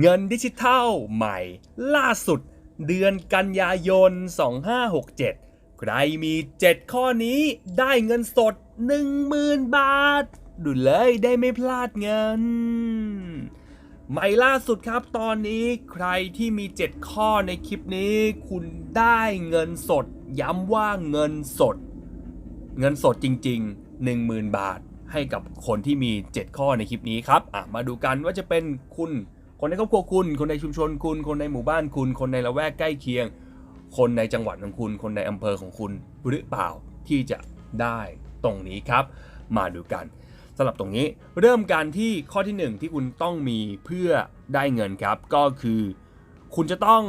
เงินดิจิทัลใหม่ ล่าสุด เดือนกันยายน 2567 ใครมี 7 ข้อนี้ได้เงินสด 10,000 บาท ดูเลยได้ไม่พลาดเงิน ใหม่ล่าสุดครับตอนนี้ใครที่มี 7 ข้อในคลิปนี้ คุณได้เงินสด ย้ำว่าเงินสด เงินสดจริง ๆ 10,000 บาทให้กับคนที่มี 7 ข้อในคลิปนี้ครับมาดูกันว่าจะเป็นคุณ คนในครอบครัวคุณ คนในชุมชนคุณ คนในหมู่บ้านคุณ คนในละแวกใกล้เคียง คนในจังหวัดของคุณ คนในอำเภอของคุณหรือเปล่าที่จะได้ตรงนี้ครับ มาดูกันสำหรับตรงนี้เริ่มการที่ข้อที่หนึ่งที่คุณต้องมีเพื่อได้เงินครับ ก็คือ คุณจะต้อง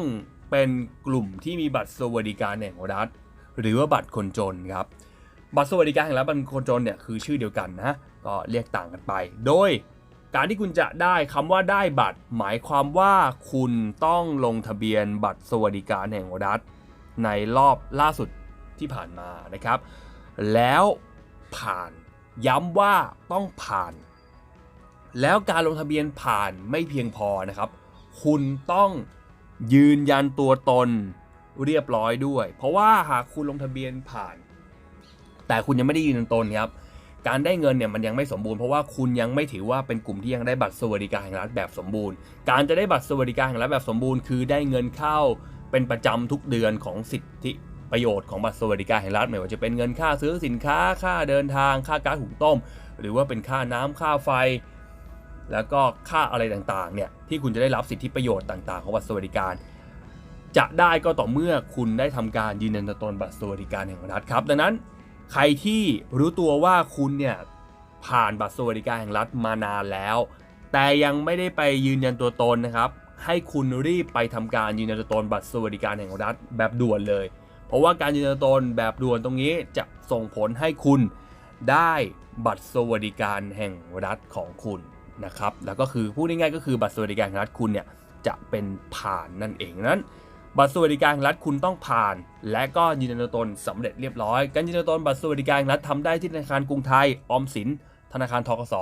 เป็นกลุ่มที่มีบัตรสวัสดิการแห่งรัฐ หรือว่าบัตรคนจนครับ บัตรสวัสดิการแห่งรัฐบัตรคนจนเนี่ยคือชื่อเดียวกันนะก็เรียกต่างกันไป โดย การที่คุณจะได้คำว่าได้บัตร หมายความว่าคุณต้องลงทะเบียนบัตรสวัสดิการแห่งรัฐ ในรอบล่าสุดที่ผ่านมานะครับ แล้วผ่านย้ำว่าต้องผ่าน แล้วการลงทะเบียนผ่านไม่เพียงพอนะครับ คุณต้องยืนยันตัวตนเรียบร้อยด้วย เพราะว่าหากคุณลงทะเบียนผ่าน แต่คุณยังไม่ได้ยืนยันตนครับ การได้เงินเนี่ยมันยังไม่สมบูรณ์เพราะว่าคุณยังไม่ถือว่าเป็นกลุ่มที่ยังได้บัตรสวัสดิการแห่งรัฐแบบสมบูรณ์ การจะได้บัตรสวัสดิการแห่งรัฐแบบสมบูรณ์ คือได้เงินเข้าเป็นประจำทุกเดือนของสิทธิประโยชน์ของบัตรสวัสดิการแห่งรัฐไม่ว่าจะเป็นเงินค่าซื้อสินค้าค่าเดินทาง ค่าก๊าซหุงต้ม หรือว่าเป็นค่าน้ำค่าไฟ แล้วก็ค่าอะไรต่างๆเนี่ยที่คุณจะได้รับสิทธิประโยชน์ต่าง ๆ ของบัตรสวัสดิการ จะได้ก็ต่อเมื่อคุณได้ทำการยืนยันตัวตนบัตรสวัสดิการแห่งรัฐครับ ดังนั้น ใครที่รู้ตัวว่าคุณเนี่ยผ่านบัตรสวัสดิการแห่งรัฐมานานแล้ว แต่ยังไม่ได้ไปยืนยันตัวตนนะครับ ให้คุณรีบไปทำการยืนยันตัวตนบัตรสวัสดิการแห่งรัฐแบบด่วนเลย เพราะว่าการยืนยันตัวตนแบบด่วนตรงนี้จะส่งผลให้คุณได้บัตรสวัสดิการแห่งรัฐของคุณนะครับ แล้วก็คือพูดง่ายๆก็คือบัตรสวัสดิการแห่งรัฐคุณเนี่ยจะเป็นผ่านนั่นเองนั้น บัตรสวัสดิการรัฐคุณต้องผ่าน และก็ยืนยันตัวตนสำเร็จเรียบร้อย การยืนยันตัวตนบัตรสวัสดิการรัฐทำได้ที่ธนาคารกรุงไทย ออมสิน ธนาคารทกส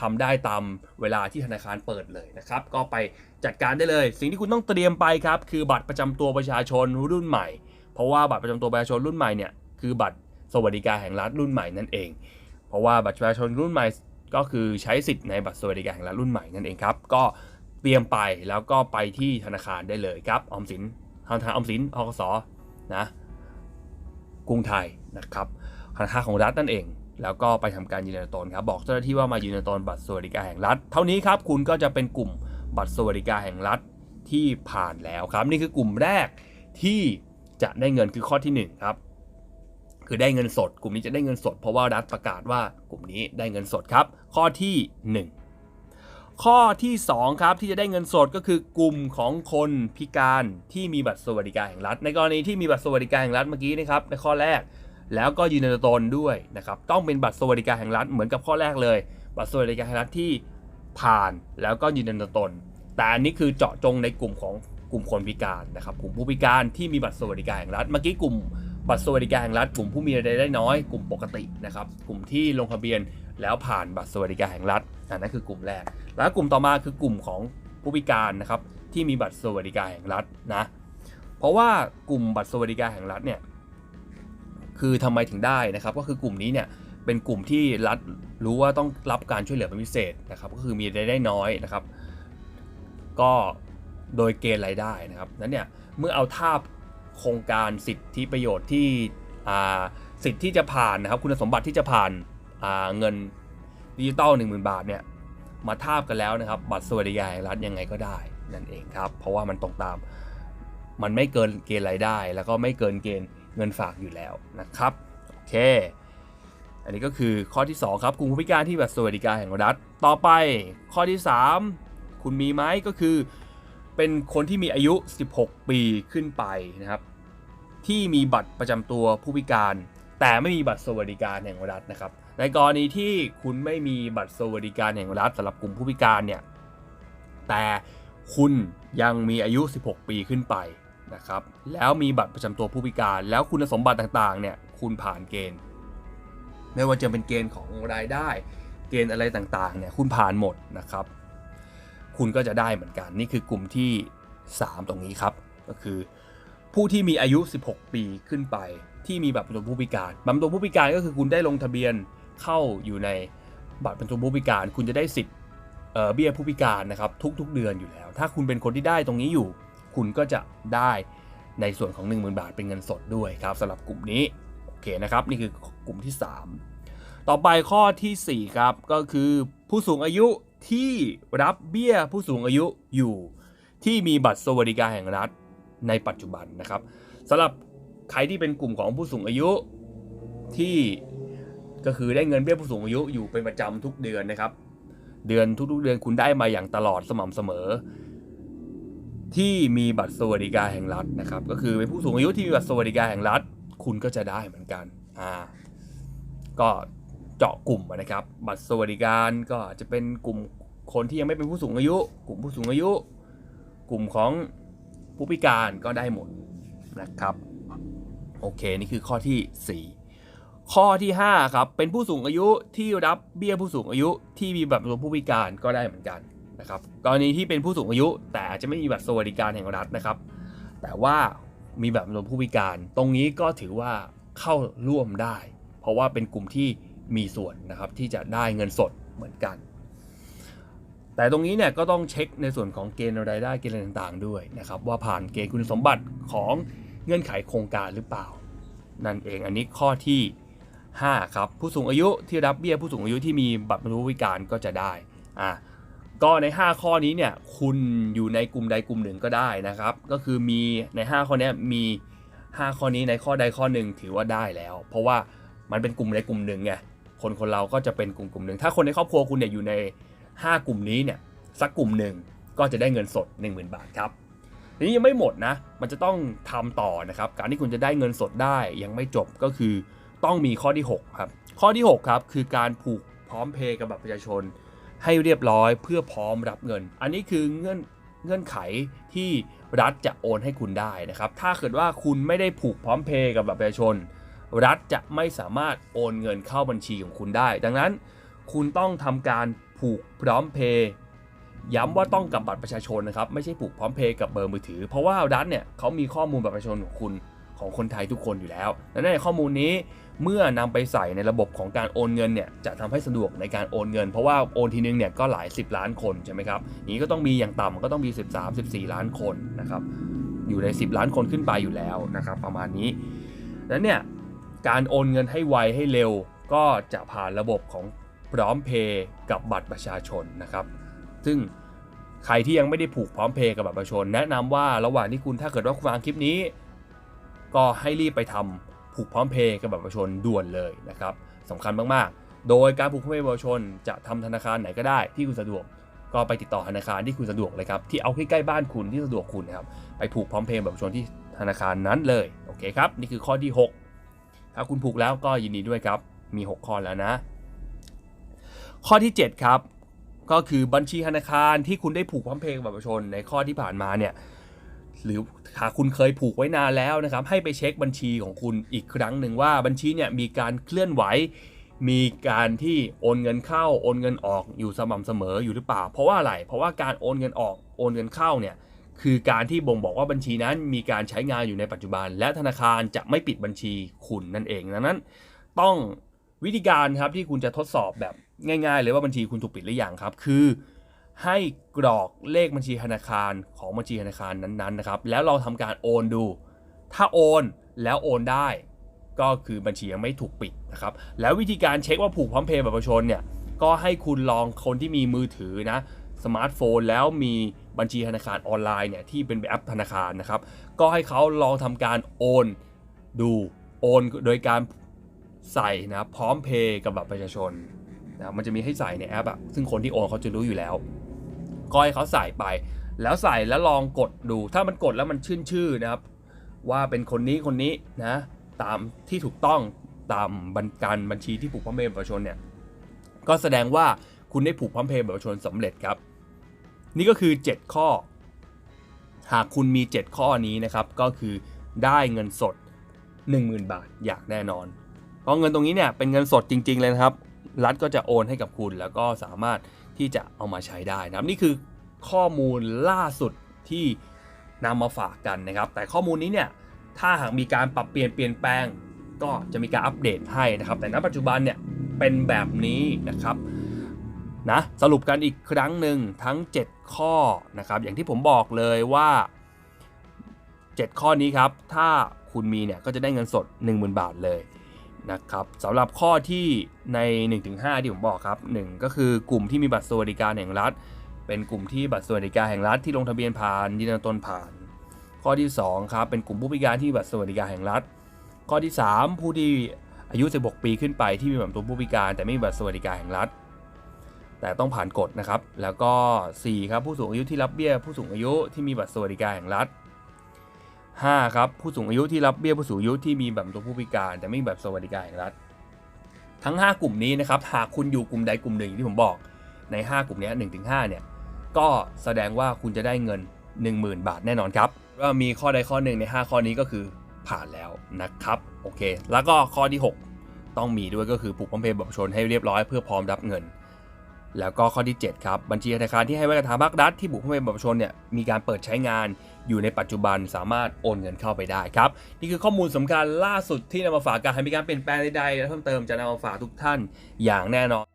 ทำได้ตามเวลาที่ธนาคารเปิดเลยนะครับ ก็ไปจัดการได้เลย สิ่งที่คุณต้องเตรียมไปครับ คือบัตรประจำตัวประชาชนรุ่นใหม่ เพราะว่าบัตรประจำตัวประชาชนรุ่นใหม่เนี่ยคือบัตรสวัสดิการแห่งรัฐรุ่นใหม่นั่นเอง เพราะว่าบัตรประชาชนรุ่นใหม่ก็คือใช้สิทธิ์ในบัตรสวัสดิการแห่งรัฐรุ่นใหม่นั่นเองครับ ก็เตรียมไปแล้วก็ไปที่ธนาคารได้เลยครับ ออมสิน ธนาคารออมสินอกสนะกรุงไทยนะครับธนาคารของรัฐนั่นเอง แล้วก็ไปทำการยืนยันตัวตนครับบอกเจ้าหน้าที่ว่ามายืนยันตัวตนบัตรสวัสดิการแห่งรัฐ เท่านี้ครับคุณก็จะเป็นกลุ่มบัตรสวัสดิการแห่งรัฐที่ผ่านแล้วครับ นี่คือกลุ่มแรกที่จะได้เงินคือข้อที่หนึ่งครับคือได้เงินสด กลุ่มนี้จะได้เงินสด เพราะว่ารัฐประกาศว่ากลุ่มนี้ได้เงินสดครับ ข้อที่ 1 ข้อที่ 2 ครับที่จะได้เงินสดก็คือกลุ่มของคนพิการที่มีบัตรสวัสดิการแห่งรัฐ ในกรณีที่มีบัตรสวัสดิการแห่งรัฐเมื่อกี้นะครับในข้อแรก แล้วก็ยืนยันตัวตนด้วยนะครับต้องเป็นบัตรสวัสดิการแห่งรัฐเหมือนกับข้อแรกเลย บัตรสวัสดิการแห่งรัฐที่ผ่านแล้วก็ยืนยันตน แต่อันนี้คือเจาะจงในกลุ่มของกลุ่มคนพิการนะครับกลุ่มผู้พิการที่มีบัตรสวัสดิการแห่งรัฐเมื่อกี้กลุ่ม บัตรสวัสดิการแห่งรัฐ กลุ่มผู้มีรายได้น้อย กลุ่มปกตินะครับ กลุ่มที่ลงทะเบียนแล้วผ่านบัตรสวัสดิการแห่งรัฐอันนั้นคือกลุ่มแรก แล้วกลุ่มต่อมาคือกลุ่มของผู้พิการนะครับที่มีบัตรสวัสดิการแห่งรัฐนะ เพราะว่ากลุ่มบัตรสวัสดิการแห่งรัฐเนี่ยคือทำไมถึงได้นะครับก็คือกลุ่มนี้เนี่ยเป็นกลุ่มที่รัฐรู้ว่าต้องรับการช่วยเหลือเป็นพิเศษนะครับก็คือมีรายได้น้อยนะครับ ก็โดยเกณฑ์รายได้นะครับนั้นเนี่ยเมื่อเอาทาบ โครงการสิทธิประโยชน์ที่สิทธิ์ที่จะผ่านนะครับคุณสมบัติที่จะผ่านาเงินดิจิตอล10,000 บาทเนี่ยมาทาบกันแล้วนะครับ บัตรสวัสดิการรัฐยังไงก็ได้นั่นเองครับ เพราะว่ามันตรงตาม มันไม่เกินเกณฑ์รายได้ แล้วก็ไม่เกินเกณฑ์เงินฝากอยู่แล้วนะครับโอเค อันนี้ก็คือข้อที่ 2 ครับกลุ่มผู้พิการที่บัตรสวัสดิการแห่งรัฐ ต่อไปข้อที่ 3 คุณมีไหมก็คือ เป็นคนที่มีอายุ 16 ปีขึ้นไปนะครับ ที่มีบัตรประจำตัวผู้พิการ แต่ไม่มีบัตรสวัสดิการแห่งรัฐนะครับ ในกรณีที่คุณไม่มีบัตรสวัสดิการแห่งรัฐสำหรับกลุ่มผู้พิการเนี่ย แต่คุณยังมีอายุ 16 ปีขึ้นไปนะครับ แล้วมีบัตรประจำตัวผู้พิการ แล้วคุณสมบัติต่างๆ เนี่ย คุณผ่านเกณฑ์ ไม่ว่าจะเป็นเกณฑ์ของรายได้ เกณฑ์อะไรต่างๆ เนี่ย คุณผ่านหมดนะครับ คุณก็จะได้เหมือนกัน นี่คือกลุ่มที่ 3 ตรงนี้ครับ ก็คือ ผู้ที่มีอายุ 16 ปีขึ้นไป ที่มีบัตรประจำผู้พิการบัตรประจำผู้พิการก็คือคุณได้ลงทะเบียนเข้าอยู่ในบัตรประจำผู้พิการ คุณจะได้สิทธิ์เบี้ยผู้พิการนะครับทุกๆ เดือนอยู่แล้ว ถ้าคุณเป็นคนที่ได้ตรงนี้อยู่ คุณก็จะได้ในส่วนของ 10,000 บาทเป็นเงินสดด้วยครับสำหรับกลุ่มนี้โอเคนะครับนี่คือกลุ่มที่ 3 ต่อไปข้อทีสี่4 ครับ ก็คือผู้สูงอายุ ที่รับเบี้ยผู้สูงอายุอยู่ที่มีบัตรสวัสดิการแห่งรัฐในปัจจุบันนะครับสำหรับใครที่เป็นกลุ่มของผู้สูงอายุที่ก็คือได้เงินเบี้ยผู้สูงอายุอยู่เป็นประจำทุกเดือนนะครับ เดือนทุกๆเดือนคุณได้มาอย่างตลอดสม่ำเสมอ ที่มีบัตรสวัสดิการแห่งรัฐนะครับ ก็คือเป็นผู้สูงอายุที่มีบัตรสวัสดิการแห่งรัฐ คุณก็จะได้เหมือนกันอ่าก็ เจาะกลุ่มนะครับ บัตรสวัสดิการก็จะเป็นกลุ่มคนที่ยังไม่เป็นผู้สูงอายุ กลุ่มผู้สูงอายุ กลุ่มของผู้พิการก็ได้หมดนะครับโอเคนี่คือข้อที่ 4 ข้อที่5ครับเป็นผู้สูงอายุที่รับเบี้ยผู้สูงอายุที่มีบัตรประจำตัวผู้พิการก็ได้เหมือนกันนะครับกรณีที่เป็นผู้สูงอายุแต่อาจจะไม่มีบัตรสวัสดิการแห่งรัฐนะครับ แต่ว่ามีบัตรประจำตัวผู้พิการ ตรงนี้ก็ถือว่าเข้าร่วมได้ เพราะว่าเป็นกลุ่มที่ มีส่วนนะครับที่จะได้เงินสดเหมือนกัน แต่ตรงนี้เนี่ยก็ต้องเช็คในส่วนของเกณฑ์รายได้เกณฑ์ต่างๆ ด้วยนะครับว่าผ่านเกณฑ์คุณสมบัติของเงื่อนไขโครงการหรือเปล่า นั่นเองอันนี้ข้อที่ 5 ครับ ผู้สูงอายุที่รับเบี้ยผู้สูงอายุที่มีบัตรบรรลุพิการก็จะได้อะก็ใน 5 ข้อนี้เนี่ยคุณอยู่ในกลุ่มใดกลุ่มหนึ่งก็ได้นะครับ ก็คือมีใน 5 ข้อนี้มี 5 ข้อนี้ในข้อใดข้อหนึ่งถือว่าได้แล้ว เพราะว่ามันเป็นกลุ่มใดกลุ่มหนึ่งไง คนคนเราก็จะเป็นกลุ่มกลุ่มหนึ่งถ้าคนในครอบครัวคุณเนี่ยอยู่ใน 5 กลุ่มนี้เนี่ยสักกลุ่มหนึ่งก็จะได้เงินสด 10,000 บาทครับทีนี้ยังไม่หมดนะ มันจะต้องทำต่อนะครับ การที่คุณจะได้เงินสดได้ยังไม่จบก็คือต้องมีข้อที่ 6 ครับ ข้อที่ 6 ครับ คือการผูกพร้อมเพย์กับบัตรประชาชน ให้เรียบร้อยเพื่อพร้อมรับเงิน อันนี้คือเงื่อนเงื่อนไขที่รัฐจะโอนให้คุณได้นะครับ ถ้าเกิดว่าคุณไม่ได้ผูกพร้อมเพย์กับบัตรประชาชน รัฐจะไม่สามารถโอนเงินเข้าบัญชีของคุณได้ ดังนั้น คุณต้องทำการผูกพร้อมเพย์ย้ำว่าต้องกับบัตรประชาชนนะครับ ไม่ใช่ผูกพร้อมเพย์กับเบอร์มือถือ เพราะว่ารัฐเนี่ยเขามีข้อมูลบัตรประชาชนของคุณของคนไทยทุกคนอยู่แล้วดังนั้นในข้อมูลนี้เมื่อนำไปใส่ในระบบของการโอนเงินเนี่ยจะทำให้สะดวกในการโอนเงิน เพราะว่าโอนทีนึงเนี่ยก็หลาย 10 ล้านคนใช่ไหมครับอย่างนี้ก็ต้องมีอย่างต่ำก็ต้องมี 13 14 ล้านคนนะครับอยู่ใน 10 ล้านคนขึ้นไปอยู่แล้วนะครับประมาณนี้แล้วเนี่ย การโอนเงินให้ไวให้เร็ว ก็จะผ่านระบบของพร้อมเพย์กับบัตรประชาชนนะครับ ซึ่งใครที่ยังไม่ได้ผูกพร้อมเพย์กับบัตรประชาชน แนะนำว่าระหว่างที่คุณถ้าเกิดว่าคุณฟังคลิปนี้ ก็ให้รีบไปทำผูกพร้อมเพย์กับบัตรประชาชนด่วนเลยนะครับสำคัญมากๆ โดยการผูกพร้อมเพย์บัตรประชาชนจะทำธนาคารไหนก็ได้ที่คุณสะดวก ก็ไปติดต่อธนาคารที่คุณสะดวกเลยครับที่เอาใกล้ๆบ้านคุณที่สะดวกคุณนะครับไปผูกพร้อมเพย์บัตรประชาชนที่ธนาคารนั้นเลยโอเคครับนี่คือข้อที่ 6 ถ้าคุณผูกแล้วก็ยินดีด้วยครับ มี 6 ข้อแล้วนะ ข้อที่ 7 ครับ ก็คือบัญชีธนาคารที่คุณได้ผูกพร้อมเพย์กับบัตรประชาชนในข้อที่ผ่านมาเนี่ยหรือหากคุณเคยผูกไว้นานแล้วนะครับ ให้ไปเช็คบัญชีของคุณอีกครั้งหนึ่งว่าบัญชีเนี่ยมีการเคลื่อนไหว มีการที่โอนเงินเข้าโอนเงินออกอยู่สม่ำเสมออยู่หรือเปล่า เพราะว่าอะไร เพราะว่าการโอนเงินออกโอนเงินเข้าเนี่ย คือการที่บ่งบอกว่าบัญชีนั้นมีการใช้งานอยู่ในปัจจุบัน และธนาคารจะไม่ปิดบัญชีคุณนั่นเองดังนั้น ต้องวิธีการครับที่คุณจะทดสอบแบบง่าย ๆ เลยว่าบัญชีคุณถูกปิดหรือยังครับ คือให้กรอกเลขบัญชีธนาคารของบัญชีธนาคารนั้นๆนะครับ แล้วเราทำการโอนดู ถ้าโอนแล้วโอนได้ ก็คือบัญชียังไม่ถูกปิดนะครับ แล้ววิธีการเช็คว่าผูกพร้อมเพย์แบัตรประชาชนเนี่ย ก็ให้คุณลองคนที่มีมือถือนะ สมาร์ทโฟนแล้วมี บัญชีธนาคารออนไลน์เนี่ยที่เป็นแอปธนาคารนะครับ ก็ให้เขาลองทำการโอนดูโอนโดยการใส่นะพร้อมเพย์กับบัตรประชาชนนะมันจะมีให้ใส่ในแอปอะซึ่งคนที่โอนเขาจะรู้อยู่แล้วก็ให้เขาใส่ไป แล้วใส่แล้วลองกดดู ถ้ามันกดแล้วมันชื่นชื่อนะครับ ว่าเป็นคนนี้คนนี้นะตามที่ถูกต้องตามบัญการบัญชีที่ผูกพร้อมเพย์ประชาชนเนี่ยก็แสดงว่าคุณได้ผูกพร้อมเพย์ประชาชนสำเร็จครับ นี่ก็คือ 7 ข้อ หากคุณมี 7 ข้อนี้นะครับ ก็คือได้เงินสด 10,000 บาทอย่างแน่นอน เพราะเงินตรงนี้เนี่ยเป็นเงินสดจริง ๆ เลยนะครับ รัฐก็จะโอนให้กับคุณแล้วก็สามารถที่จะเอามาใช้ได้นะครับ นี่คือข้อมูลล่าสุดที่นำมาฝากกันนะครับ แต่ข้อมูลนี้เนี่ยถ้าหากมีการปรับเปลี่ยนเปลี่ยนแปลง ก็จะมีการอัปเดตให้นะครับ แต่ณปัจจุบันเนี่ยเป็นแบบนี้นะครับนะสรุปกันอีกครั้งหนึ่งทั้ง 7 ข้อนะครับ อย่างที่ผมบอกเลยว่า 7 ข้อนี้ครับ ถ้าคุณมีเนี่ยก็จะได้เงินสด 10,000 บาทเลยนะครับสำหรับข้อที่ใน 1-5 ที่ผมบอกครับ 1 ก็คือกลุ่มที่มีบัตรสวัสดิการแห่งรัฐ เป็นกลุ่มที่บัตรสวัสดิการแห่งรัฐที่ลงทะเบียนผ่านยืนยันตนผ่าน ข้อที่2ครับเป็นกลุ่มผู้พิการที่มีบัตรสวัสดิการแห่งรัฐ ข้อที่ 3 ผู้ที่อายุ 16 ปีขึ้นไปที่มีบัตรตัวผู้พิการแต่ไม่มีบัตรสวัสดิการแห่งรัฐ แต่ต้องผ่านกฎนะครับ แล้วก็ 4 ครับ ผู้สูงอายุที่รับเบี้ยผู้สูงอายุที่มีบัตรสวัสดิการแห่งรัฐ 5 ครับ ผู้สูงอายุที่รับเบี้ยผู้สูงอายุที่มีแบัตรตัวผู้พิการ แต่ไม่มีบัตรสวัสดิการแห่งรัฐ ทั้ง 5 กลุ่มนี้นะครับ หากคุณอยู่กลุ่มใดกลุ่มหนึ่งที่ผมบอก ใน 5 กลุ่มนี้ย1-5เนี่ย ก็แสดงว่าคุณจะได้เงิน 10,000 บาทแน่นอนครับว่ามีข้อใดข้อหนึ่งใน 5 ข้อนี้ก็คือผ่านแล้วนะครับ โอเค แล้วก็ข้อที่ 6 ต้องมีด้วยก็คือผูกพันเพย์บัตรประชาชนให้เรียบร้อยเพื่อพร้อมรับเงิน แล้วก็ข้อที่ 7 ครับ บัญชีธนาคารที่ให้ไว้กับทางภาครัฐที่บุคคลเป็นบัตรประชาชนเนี่ยมีการเปิดใช้งานอยู่ในปัจจุบันสามารถโอนเงินเข้าไปได้ครับ นี่คือข้อมูลสำคัญล่าสุดที่นำมาฝากการมีการเปลี่ยนแปลงใดๆและเพิ่มเติมจะนำมาฝากทุกท่านอย่างแน่นอน